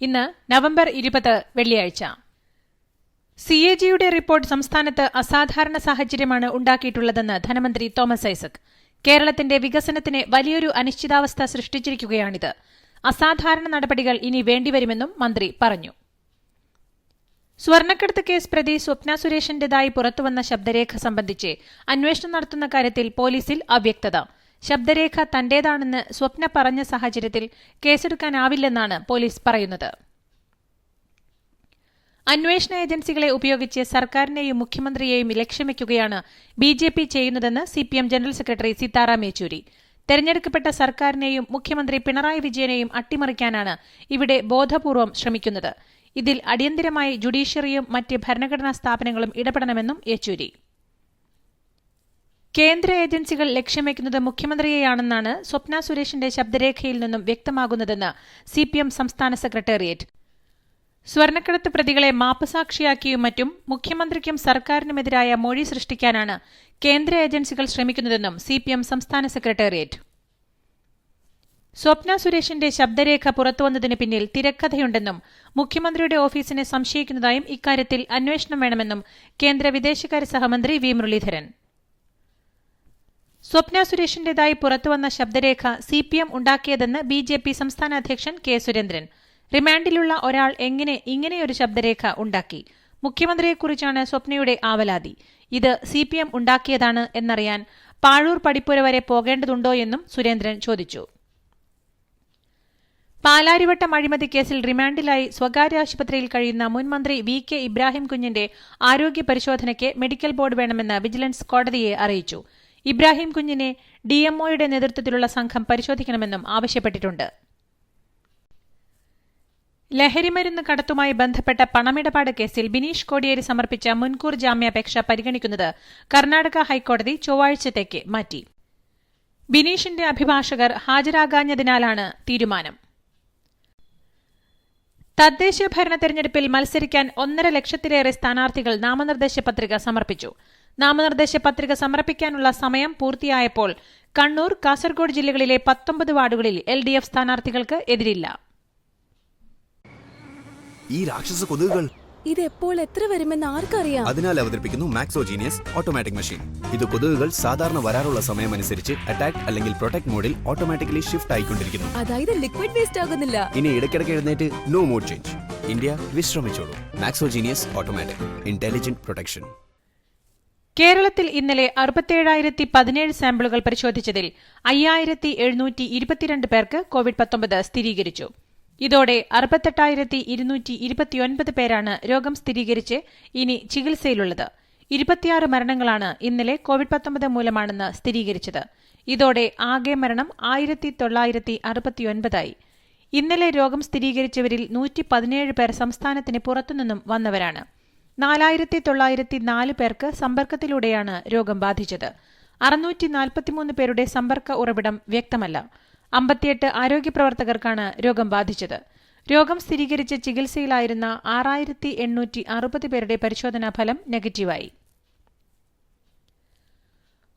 ഇന്ന് നവംബർ ഇരുപത് വെള്ളിയാഴ്ച. സി എ ജിയുടെ റിപ്പോർട്ട് സംസ്ഥാനത്ത് അസാധാരണ സാഹചര്യമാണ് ഉണ്ടാക്കിയിട്ടുള്ളതെന്ന് ധനമന്ത്രി തോമസ് ഐസക്. കേരളത്തിന്റെ വികസനത്തിന് വലിയൊരു അനിശ്ചിതാവസ്ഥ സൃഷ്ടിച്ചിരിക്കുകയാണിത്. അസാധാരണ നടപടികൾ ഇനി വേണ്ടിവരുമെന്നും മന്ത്രി പറഞ്ഞു. സ്വർണക്കടത്ത് കേസ് പ്രതി സ്വപ്ന സുരേഷിന്റേതായി പുറത്തുവന്ന ശബ്ദരേഖ സംബന്ധിച്ച് അന്വേഷണം നടത്തുന്ന കാര്യത്തിൽ പോലീസിൽ അവ്യക്തത. ശബ്ദരേഖ തന്റേതാണെന്ന് സ്വപ്ന പറഞ്ഞ സാഹചര്യത്തിൽ കേസെടുക്കാനാവില്ലെന്നാണ് പോലീസ് പറയുന്നത്. അന്വേഷണ ഏജൻസികളെ ഉപയോഗിച്ച് സർക്കാരിനെയും മുഖ്യമന്ത്രിയെയും ലക്ഷ്യമിക്കുകയാണ് ബി ജെ പി ചെയ്യുന്നതെന്ന് C P M general secretary Sitaram Yechury. തെരഞ്ഞെടുക്കപ്പെട്ട സർക്കാരിനെയും മുഖ്യമന്ത്രി പിണറായി വിജയനെയും അട്ടിമറിക്കാനാണ് ഇവിടെ ബോധപൂർവം ശ്രമിക്കുന്നത്. ഇതിൽ അടിയന്തിരമായി ജുഡീഷ്യറിയും മറ്റ് ഭരണഘടനാ സ്ഥാപനങ്ങളും ഇടപെടണമെന്നും യെച്ചൂരി. കേന്ദ്ര ഏജൻസികൾ ലക്ഷ്യം മുഖ്യമന്ത്രിയെയാണെന്നാണ് സ്വപ്ന സുരേഷിന്റെ ശബ്ദരേഖയിൽ നിന്നും വ്യക്തമാകുന്നതെന്ന് സിപിഎം സംസ്ഥാന സെക്രട്ടേറിയറ്റ്. സ്വർണക്കടത്ത് പ്രതികളെ മാപ്പസാക്ഷിയാക്കിയും മറ്റും മുഖ്യമന്ത്രിക്കും സർക്കാരിനുമെതിരായ മൊഴി സൃഷ്ടിക്കാനാണ് കേന്ദ്ര ഏജൻസികൾ ശ്രമിക്കുന്നതെന്നും സിപിഎം സംസ്ഥാന സെക്രട്ടേറിയറ്റ്. സ്വപ്ന സുരേഷിന്റെ ശബ്ദരേഖ പുറത്തുവന്നതിന് പിന്നിൽ തിരക്കഥയുണ്ടെന്നും മുഖ്യമന്ത്രിയുടെ ഓഫീസിനെ സംശയിക്കുന്നതായും ഇക്കാര്യത്തിൽ അന്വേഷണം വേണമെന്നും കേന്ദ്ര വിദേശകാര്യ സഹമന്ത്രി വി മുരളീധരൻ. സ്വപ്ന സുരേഷിന്റേതായി പുറത്തുവന്ന ശബ്ദരേഖ സി പി എം ഉണ്ടാക്കിയതെന്ന് ബി ജെ പി സംസ്ഥാന അധ്യക്ഷൻ കെ സുരേന്ദ്രൻ. റിമാൻഡിലുള്ള ഒരാൾ എങ്ങനെ ഇങ്ങനെയൊരു ശബ്ദരേഖ ഉണ്ടാക്കി? മുഖ്യമന്ത്രിയെക്കുറിച്ചാണ് സ്വപ്നയുടെ ആവലാതി. ഇത് സി പി എം ഉണ്ടാക്കിയതാണ് എന്നറിയാൻ പാഴൂർ പടിപ്പുര വരെ പോകേണ്ടതുണ്ടോ എന്നും സുരേന്ദ്രൻ ചോദിച്ചു. പാലാരിവട്ടം അഴിമതി കേസിൽ റിമാൻഡിലായി സ്വകാര്യ ആശുപത്രിയിൽ കഴിയുന്ന മുൻ മന്ത്രി വി കെ ഇബ്രാഹിം കുഞ്ഞിന്റെ ആരോഗ്യ പരിശോധനയ്ക്ക് മെഡിക്കൽ ബോർഡ് വേണമെന്ന് വിജിലൻസ് കോടതിയെ അറിയിച്ചു. ഇബ്രാഹിം കുഞ്ഞിനെ ഡിഎംഒയുടെ നേതൃത്വത്തിലുള്ള സംഘം പരിശോധിക്കണമെന്നും ആവശ്യപ്പെട്ടിട്ടുണ്ട്. ലഹരിമരുന്ന് കടത്തുമായി ബന്ധപ്പെട്ട പണമിടപാട് കേസിൽ ബിനീഷ് കോടിയേരി സമർപ്പിച്ച മുൻകൂർ ജാമ്യാപേക്ഷ പരിഗണിക്കുന്നത് കർണാടക ഹൈക്കോടതി ചൊവ്വാഴ്ചത്തേക്ക് മാറ്റി. ബിനീഷിന്റെ അഭിഭാഷകർ ഹാജരാകാഞ്ഞതിനാലാണ് തീരുമാനം. തദ്ദേശ ഭരണ തെരഞ്ഞെടുപ്പിൽ മത്സരിക്കാൻ ഒന്നര ലക്ഷത്തിലേറെ സ്ഥാനാർത്ഥികൾ നാമനിർദ്ദേശ പത്രിക സമർപ്പിച്ചു. നാമനിർദ്ദേശ പത്രിക സമർപ്പിക്കാനുള്ള സമയം പൂർത്തിയായപ്പോൾ കണ്ണൂർ കാസർഗോഡ് ജില്ലകളിലെ പത്തൊമ്പത് വാർഡുകളിൽ എൽ ഡി എഫ് സ്ഥാനാർത്ഥികൾക്ക് എതിരില്ല. ഈ രാക്ഷസ കൊതുകുകൾ ഇത് എപ്പോൾ എത്ര വരുമെന്ന് ആർക്കറിയാം? അതിനാൽ അവതരിപ്പിക്കുന്നു മാക്സോജീനിയസ് ഓട്ടോമാറ്റിക് മെഷീൻ ഇത് കൊതുകുകൾ സാധാരണ വരാറുള്ള സമയം അനുസരിച്ച് അറ്റാക്ക് അല്ലെങ്കിൽ പ്രൊട്ടക്ട് മോഡിൽ ഓട്ടോമാറ്റിക്കലി ഷിഫ്റ്റ് ആയിക്കൊണ്ടിരിക്കുന്നു. അതായത് ലിക്വിഡ് വേസ്റ്റ് ആകുന്നില്ല. ഇനി ഇടയ്ക്കിടയ്ക്ക് എഴുന്നേറ്റ് നോ മോഡ് ചേഞ്ച് ഇന്ത്യ വിശ്രമിച്ചോളൂ. മാക്സോജീനിയസ് ഓട്ടോമാറ്റിക് ഇന്റലിജന്റ് പ്രൊട്ടക്ഷൻ കേരളത്തിൽ ഇന്നലെ അറുപത്തിയേഴായിരത്തി പതിനേഴ് സാമ്പിളുകൾ പരിശോധിച്ചതിൽ അയ്യായിരത്തി എഴുന്നൂറ്റി ഇരുപത്തിരണ്ട് പേർക്ക് കോവിഡ് പത്തൊമ്പത് സ്ഥിരീകരിച്ചു. ഇതോടെ അറുപത്തെട്ടായിരത്തി ഇരുന്നൂറ്റി ഇരുപത്തിയൊൻപത് പേരാണ് രോഗം സ്ഥിരീകരിച്ച് ഇനി ചികിത്സയിലുള്ളത്. ഇരുപത്തിയാറ് മരണങ്ങളാണ് ഇന്നലെ കോവിഡ് പത്തൊമ്പത് മൂലമാണെന്ന് സ്ഥിരീകരിച്ചത്. ഇതോടെ ആകെ മരണം ആയിരത്തി തൊള്ളായിരത്തി അറുപത്തിയൊൻപതായി ഇന്നലെ രോഗം സ്ഥിരീകരിച്ചവരിൽ നൂറ്റി പതിനേഴ് പേർ സംസ്ഥാനത്തിന് പുറത്തുനിന്നും വന്നവരാണ്. നാലായിരത്തി തൊള്ളായിരത്തി നാല് പേർക്ക് സമ്പർക്കത്തിലൂടെയാണ് രോഗം ബാധിച്ചത്. അറുന്നൂറ്റി നാൽപ്പത്തിമൂന്ന് പേരുടെ സമ്പർക്ക ഉറവിടം വ്യക്തമല്ല. അമ്പത്തിയെട്ട് ആരോഗ്യ പ്രവർത്തകർക്കാണ് രോഗം ബാധിച്ചത്. രോഗം സ്ഥിരീകരിച്ച് ചികിത്സയിലായിരുന്ന ആറായിരത്തി എണ്ണൂറ്റി അറുപത് പേരുടെ പരിശോധനാ ഫലം നെഗറ്റീവായി.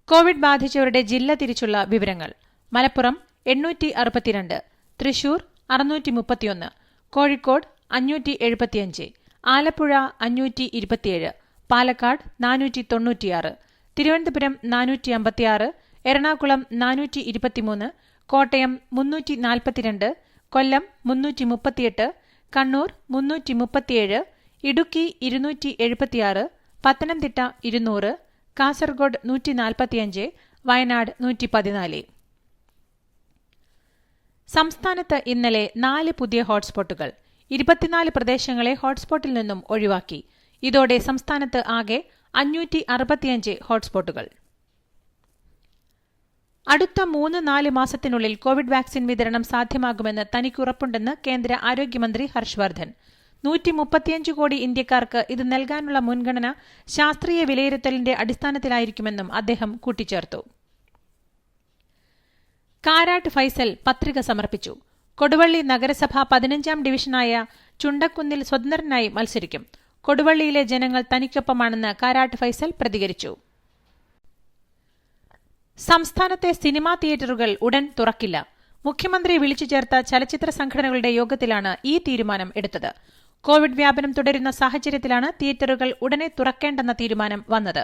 കോവിഡ് ബാധിച്ചവരുടെ ജില്ല തിരിച്ചുള്ള വിവരങ്ങൾ. മലപ്പുറം എണ്ണൂറ്റി അറുപത്തിരണ്ട് തൃശൂർ അറുന്നൂറ്റി മുപ്പത്തിയൊന്ന് കോഴിക്കോട് അഞ്ഞൂറ്റി എഴുപത്തിയഞ്ച് ആലപ്പുഴ അഞ്ഞൂറ്റി ഇരുപത്തിയേഴ് പാലക്കാട് നാനൂറ്റി തൊണ്ണൂറ്റിയാറ് തിരുവനന്തപുരം നാനൂറ്റി അമ്പത്തിയാറ് എറണാകുളം നാനൂറ്റി ഇരുപത്തിമൂന്ന് കോട്ടയം മുന്നൂറ്റി നാൽപ്പത്തിരണ്ട് കൊല്ലം മുന്നൂറ്റി മുപ്പത്തിയെട്ട് കണ്ണൂർ മുന്നൂറ്റി മുപ്പത്തിയേഴ് ഇടുക്കി ഇരുന്നൂറ്റി എഴുപത്തിയാറ് പത്തനംതിട്ട ഇരുന്നൂറ് കാസർഗോഡ് നൂറ്റി നാൽപ്പത്തിയഞ്ച് വയനാട് നൂറ്റി പതിനാല് സംസ്ഥാനത്ത് ഇന്നലെ നാല് പുതിയ ഹോട്ട്സ്പോട്ടുകൾ ഇരുപത്തിനാല് പ്രദേശങ്ങളെ ഹോട്ട്സ്പോട്ടിൽ നിന്നും ഒഴിവാക്കി. ഇതോടെ സംസ്ഥാനത്ത് ആകെ അഞ്ഞൂറ്റി അറുപത്തിയഞ്ച് ഹോട്ട്സ്പോട്ടുകൾ. അടുത്ത മൂന്ന് നാല് മാസത്തിനുള്ളിൽ കോവിഡ് വാക്സിൻ വിതരണം സാധ്യമാകുമെന്ന് തനിക്കുറപ്പുണ്ടെന്ന് കേന്ദ്ര ആരോഗ്യമന്ത്രി ഹർഷ് വർദ്ധൻ നൂറ്റി മുപ്പത്തിയഞ്ച് കോടി ഇന്ത്യക്കാർക്ക് ഇത് നൽകാനുള്ള മുൻഗണന ശാസ്ത്രീയ വിലയിരുത്തലിന്റെ അടിസ്ഥാനത്തിലായിരിക്കുമെന്നും അദ്ദേഹം കൂട്ടിച്ചേർത്തു. കാരാട്ട് ഫൈസൽ പത്രിക സമർപ്പിച്ചു. കൊടുവള്ളി നഗരസഭ പതിനഞ്ചാം ഡിവിഷനായ ചുണ്ടക്കുന്നിൽ സ്വതന്ത്രനായി മത്സരിക്കും. കൊടുവള്ളിയിലെ ജനങ്ങൾ തനിക്കൊപ്പമാണെന്ന് കാരാട്ട് ഫൈസൽ പ്രതികരിച്ചു. സംസ്ഥാനത്തെ സിനിമാ തിയേറ്ററുകൾ ഉടൻ തുറക്കില്ല. മുഖ്യമന്ത്രി വിളിച്ചു ചേർത്ത ചലച്ചിത്ര സംഘടനകളുടെ യോഗത്തിലാണ് ഈ തീരുമാനം എടുത്തത്. കോവിഡ് വ്യാപനം തുടരുന്ന സാഹചര്യത്തിലാണ് തിയേറ്ററുകൾ ഉടനെ തുറക്കേണ്ടെന്ന തീരുമാനം വന്നത്.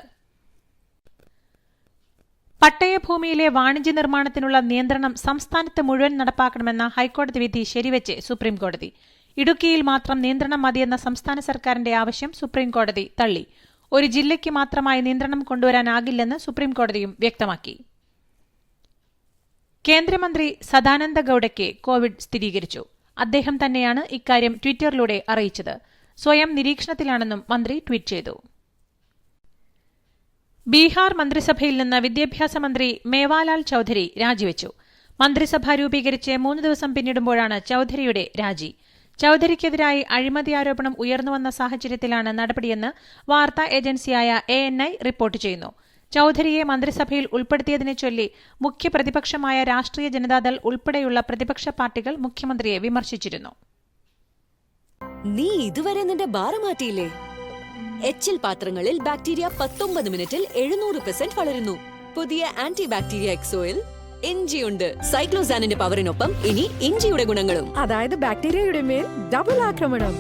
പട്ടയഭൂമിയിലെ വാണിജ്യ നിർമ്മാണത്തിനുള്ള നിയന്ത്രണം സംസ്ഥാനത്ത് മുഴുവൻ നടപ്പാക്കണമെന്ന ഹൈക്കോടതി വിധി ശരിവെച്ച് സുപ്രീംകോടതി. ഇടുക്കിയിൽ മാത്രം നിയന്ത്രണം മതിയെന്ന സംസ്ഥാന സർക്കാരിന്റെ ആവശ്യം സുപ്രീംകോടതി തള്ളി. ഒരു ജില്ലയ്ക്ക് മാത്രമായി നിയന്ത്രണം കൊണ്ടുവരാനാകില്ലെന്ന് സുപ്രീംകോടതിയും വ്യക്തമാക്കി. കേന്ദ്രമന്ത്രി സദാനന്ദ ഗൌഡയ്ക്ക് കോവിഡ് സ്ഥിരീകരിച്ചു. അദ്ദേഹം തന്നെയാണ് ഇക്കാര്യം ട്വിറ്ററിലൂടെ അറിയിച്ചത്. സ്വയം നിരീക്ഷണത്തിലാണെന്നും മന്ത്രി ട്വീറ്റ് ചെയ്തു. ബീഹാർ മന്ത്രിസഭയിൽ നിന്ന് വിദ്യാഭ്യാസ മന്ത്രി മേവാലാൽ ചൌധരി രാജിവെച്ചു. മന്ത്രിസഭ രൂപീകരിച്ച് മൂന്ന് ദിവസം പിന്നിടുമ്പോഴാണ് ചൌധരിയുടെ രാജി. ചൌധരിക്കെതിരായി അഴിമതി ആരോപണം ഉയർന്നുവന്ന സാഹചര്യത്തിലാണ് നടപടിയെന്ന് വാർത്താ ഏജൻസിയായ എ റിപ്പോർട്ട് ചെയ്യുന്നു. ചൌധരിയെ മന്ത്രിസഭയിൽ ഉൾപ്പെടുത്തിയതിനെ ചൊല്ലി മുഖ്യപ്രതിപക്ഷമായ രാഷ്ട്രീയ ജനതാദൾ ഉൾപ്പെടെയുള്ള പ്രതിപക്ഷ പാർട്ടികൾ മുഖ്യമന്ത്രിയെ വിമർശിച്ചിരുന്നു. നീ ഇതുവരെ നിന്റെ ബാറ് മാറ്റിയില്ലേ? എച്ചിൽ പാത്രങ്ങളിൽ ബാക്ടീരിയ പത്തൊമ്പത് മിനിറ്റിൽ എഴുന്നൂറ് പെർസെന്റ് വളരുന്നു. പുതിയ ആന്റി ബാക്ടീരിയ എക്സോയിൽ ഇഞ്ചിയുണ്ട്. സൈക്ലോസാനിന്റെ പവറിനൊപ്പം ഇനി ഇഞ്ചിയുടെ ഗുണങ്ങളും. അതായത് ബാക്ടീരിയയുടെ മേൽ ഡബിൾ ആക്രമണം.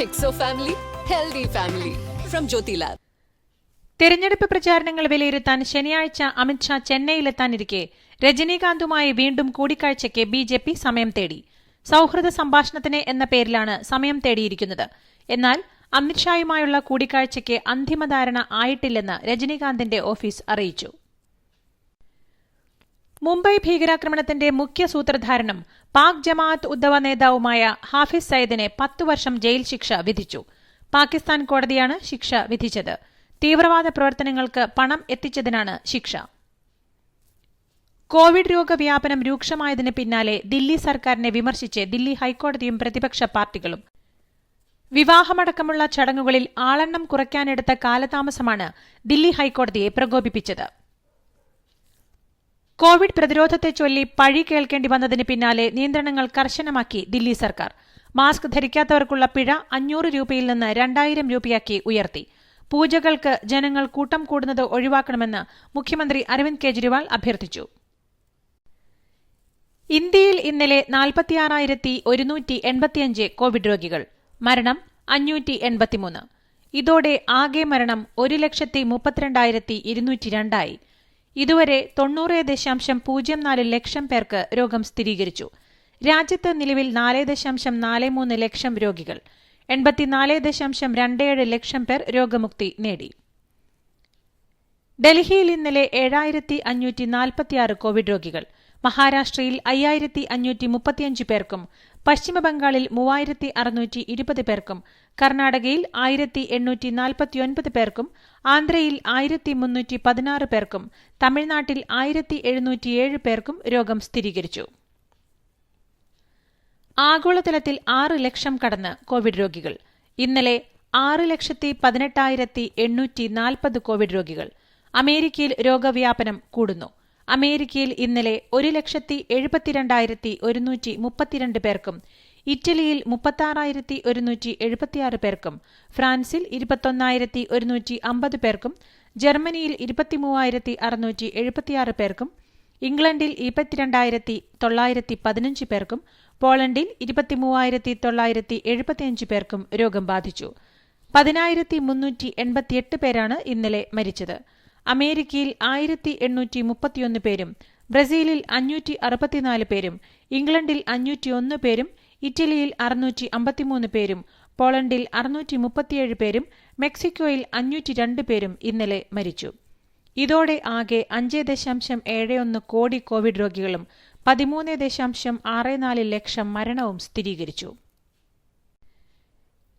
Exo family healthy family from Jyothy lab തെരഞ്ഞെടുപ്പ് പ്രചാരണങ്ങൾ വിലയിരുത്താൻ ശനിയാഴ്ച അമിത്ഷാ ചെന്നൈയിലെത്താനിരിക്കെ. രജനീകാന്തുമായി വീണ്ടും കൂടിക്കാഴ്ചയ്ക്ക് ബി ജെ പി സമയം തേടി. സൌഹൃദ സംഭാഷണത്തിന് എന്ന പേരിലാണ് സമയം തേടിയിരിക്കുന്നത്. എന്നാൽ അമിത്ഷായുമായുള്ള കൂടിക്കാഴ്ചയ്ക്ക് അന്തിമധാരണ ആയിട്ടില്ലെന്ന് രജനീകാന്തിന്റെ ഓഫീസ് അറിയിച്ചു. മുംബൈ ഭീകരാക്രമണത്തിന്റെ മുഖ്യ സൂത്രധാരണം പാക് ജമാഅത്ത് ഉദ്ധവ നേതാവുമായ ഹാഫിസ് സയ്യിദിനെ പത്തു വർഷം ജയിൽ ശിക്ഷ വിധിച്ചു. പാകിസ്ഥാൻ കോടതിയാണ് ശിക്ഷ വിധിച്ചത്. തീവ്രവാദ പ്രവർത്തനങ്ങൾക്ക് പണം എത്തിച്ചതിനാണ് ശിക്ഷ. കോവിഡ് രോഗവ്യാപനം രൂക്ഷമായതിന് പിന്നാലെ ദില്ലി സർക്കാരിനെ വിമർശിച്ച് ദില്ലി ഹൈക്കോടതിയും പ്രതിപക്ഷ പാർട്ടികളും വിവാഹമടക്കമുള്ള ചടങ്ങുകളിൽ ആളെണ്ണം കുറയ്ക്കാനെടുത്ത കാലതാമസമാണ് ദില്ലി ഹൈക്കോടതിയെ പ്രകോപിപ്പിച്ചത്. കോവിഡ് പ്രതിരോധത്തെ ചൊല്ലി പഴി കേൾക്കേണ്ടി വന്നതിന് പിന്നാലെ നിയന്ത്രണങ്ങൾ കർശനമാക്കി ദില്ലി സർക്കാർ. മാസ്ക് ധരിക്കാത്തവർക്കുള്ള പിഴ അഞ്ഞൂറ് രൂപയിൽ നിന്ന് രണ്ടായിരം രൂപയാക്കി ഉയർത്തി. പൂജകൾക്ക് ജനങ്ങൾ കൂട്ടം കൂടുന്നത് ഒഴിവാക്കണമെന്ന് മുഖ്യമന്ത്രി അരവിന്ദ് കെജ്രിവാൾ അഭ്യർത്ഥിച്ചു. ഇന്ത്യയിൽ ഇന്നലെ നാൽപ്പത്തിയാറായിരത്തി ഒരുന്നൂറ്റി എൺപത്തിയഞ്ച് കോവിഡ് രോഗികൾ. മരണം അഞ്ഞൂറ്റി എൺപത്തിമൂന്ന് ഇതോടെ ആകെ മരണം ഒരു ലക്ഷത്തി മുപ്പത്തിരണ്ടായിരത്തി ഇരുന്നൂറ്റി രണ്ടായി ഇതുവരെ തൊണ്ണൂറ് ദശാംശം പൂജ്യം നാല് ലക്ഷം പേർക്ക് രോഗം സ്ഥിരീകരിച്ചു. രാജ്യത്ത് നിലവിൽ നാല് ദശാംശം നാല് മൂന്ന് ലക്ഷം രോഗികൾ. എൺപത്തിനാല് ദശാംശം രണ്ടേഴ് ലക്ഷം പേർ രോഗമുക്തി നേടി. ഡൽഹിയിൽ ഇന്നലെ ഏഴായിരത്തി അഞ്ഞൂറ്റി നാൽപ്പത്തിയാറ് കോവിഡ് രോഗികൾ. മഹാരാഷ്ട്രയിൽ അയ്യായിരത്തി അഞ്ഞൂറ്റി മുപ്പത്തിയഞ്ച് പേർക്കും പശ്ചിമബംഗാളിൽ മൂവായിരത്തി അറുന്നൂറ്റി ഇരുപത് പേർക്കും കർണാടകയിൽ ആയിരത്തി എണ്ണൂറ്റി നാൽപ്പത്തിയൊൻപത് പേർക്കും ആന്ധ്രയിൽ ആയിരത്തി മുന്നൂറ്റി പതിനാറ് പേർക്കും തമിഴ്നാട്ടിൽ ആയിരത്തി എഴുന്നൂറ്റിയേഴ് പേർക്കും രോഗം സ്ഥിരീകരിച്ചു. ആഗോളതലത്തിൽ ആറ് ലക്ഷം കടന്ന് കോവിഡ് രോഗികൾ. ഇന്നലെ ആറ് ലക്ഷത്തി പതിനെട്ടായിരത്തി എണ്ണൂറ്റി നാൽപ്പത് കോവിഡ് രോഗികൾ. അമേരിക്കയിൽ രോഗവ്യാപനം കൂടുന്നു. അമേരിക്കയിൽ ഇന്നലെ ഒരു ലക്ഷത്തി എഴുപത്തിരണ്ടായിരത്തി ഒരുന്നൂറ്റി മുപ്പത്തിരണ്ട് പേർക്കും ഇറ്റലിയിൽ മുപ്പത്താറായിരത്തി ഒരുന്നൂറ്റി എഴുപത്തിയാറ് പേർക്കും ഫ്രാൻസിൽ ഇരുപത്തൊന്നായിരത്തി ഒരുന്നൂറ്റി അമ്പത് പേർക്കും ജർമ്മനിയിൽ ഇരുപത്തിമൂവായിരത്തി അറുന്നൂറ്റി എഴുപത്തിയാറ് പേർക്കും ഇംഗ്ലണ്ടിൽ ഇരുപത്തിരണ്ടായിരത്തി തൊള്ളായിരത്തി പതിനഞ്ച് പേർക്കും പോളണ്ടിൽ ഇരുപത്തിമൂവായിരത്തി തൊള്ളായിരത്തി എഴുപത്തിയഞ്ച് പേർക്കും രോഗം ബാധിച്ചു. പതിനായിരത്തി മുന്നൂറ്റി എൺപത്തിയെട്ട് പേരാണ് ഇന്നലെ മരിച്ചത്. അമേരിക്കയിൽ ആയിരത്തി എണ്ണൂറ്റി മുപ്പത്തിയൊന്ന് പേരും ബ്രസീലിൽ അഞ്ഞൂറ്റി അറുപത്തിനാല് പേരും ഇംഗ്ലണ്ടിൽ അഞ്ഞൂറ്റിയൊന്ന് പേരും ഇറ്റലിയിൽ അറുന്നൂറ്റി അമ്പത്തിമൂന്ന് പേരും പോളണ്ടിൽ അറുന്നൂറ്റി മുപ്പത്തിയേഴ് പേരും മെക്സിക്കോയിൽ അഞ്ഞൂറ്റി രണ്ട് പേരും ഇന്നലെ മരിച്ചു. ഇതോടെ ആകെ അഞ്ച് ദശാംശം ഏഴ് ഒന്ന് കോടി കോവിഡ് രോഗികളും പതിമൂന്ന് ദശാംശം ആറ് നാല് ലക്ഷം മരണവും സ്ഥിരീകരിച്ചു.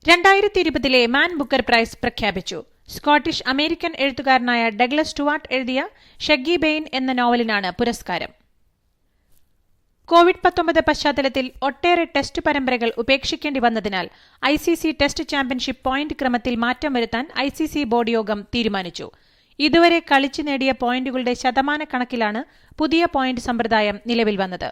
രണ്ടായിരത്തി ഇരുപതിലെ മാൻ ബുക്കർ പ്രൈസ് പ്രഖ്യാപിച്ചു. സ്കോട്ടിഷ് അമേരിക്കൻ എഴുത്തുകാരനായ ഡഗ്ലസ് സ്റ്റുവാർട്ട് എഴുതിയ ഷഗ്ഗി ബെയിൻ എന്ന നോവലിനാണ് പുരസ്കാരം. കോവിഡ് പത്തൊമ്പത് പശ്ചാത്തലത്തിൽ ഒട്ടേറെ ടെസ്റ്റ് പരമ്പരകൾ ഉപേക്ഷിക്കേണ്ടി വന്നതിനാൽ I C C test championship point ക്രമത്തിൽ മാറ്റം വരുത്താൻ ഐ സി സി ബോർഡ് യോഗം തീരുമാനിച്ചു. ഇതുവരെ കളിച്ചു നേടിയ പോയിന്റുകളുടെ ശതമാനക്കണക്കിലാണ് പുതിയ പോയിന്റ് സമ്പ്രദായം നിലവിൽ വന്നത്.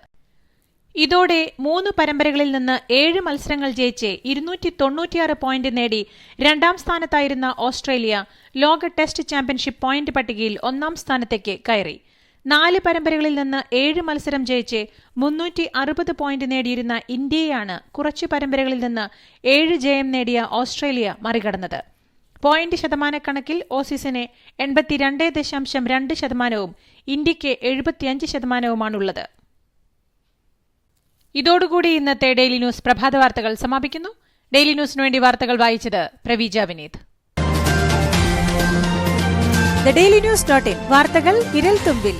ഇതോടെ മൂന്ന് പരമ്പരകളിൽ നിന്ന് ഏഴ് മത്സരങ്ങൾ ജയിച്ച് ഇരുന്നൂറ്റി തൊണ്ണൂറ്റിയാറ് പോയിന്റ് നേടി രണ്ടാം സ്ഥാനത്തായിരുന്ന ഓസ്ട്രേലിയ ലോക ടെസ്റ്റ് ചാമ്പ്യൻഷിപ്പ് പോയിന്റ് പട്ടികയിൽ ഒന്നാം സ്ഥാനത്തേക്ക് കയറി. നാല് പരമ്പരകളിൽ നിന്ന് ഏഴ് മത്സരം ജയിച്ച് മുന്നൂറ്റി അറുപത് പോയിന്റ് നേടിയിരുന്ന ഇന്ത്യയാണ് കുറച്ച് പരമ്പരകളിൽ നിന്ന് ഏഴ് ജയം നേടിയ ഓസ്ട്രേലിയ മറികടന്നത്. പോയിന്റ് ശതമാനക്കണക്കിൽ ഓസീസിന് എൺപത്തിരണ്ട് ദശാംശം രണ്ട് ശതമാനവും ഇന്ത്യയ്ക്ക് എഴുപത്തിയഞ്ച് ശതമാനവുമാണുള്ളത്. ഇതോടുകൂടി ഇന്നത്തെ ഡെയിലി ന്യൂസ് പ്രഭാത വാർത്തകൾ സമാപിക്കുന്നു. ഡെയിലി ന്യൂസിന് വേണ്ടി വാർത്തകൾ വായിച്ചത് Praveeja Vineeth. Daily news dot in വാർത്തകൾ വിരൽ തുമ്പിൽ.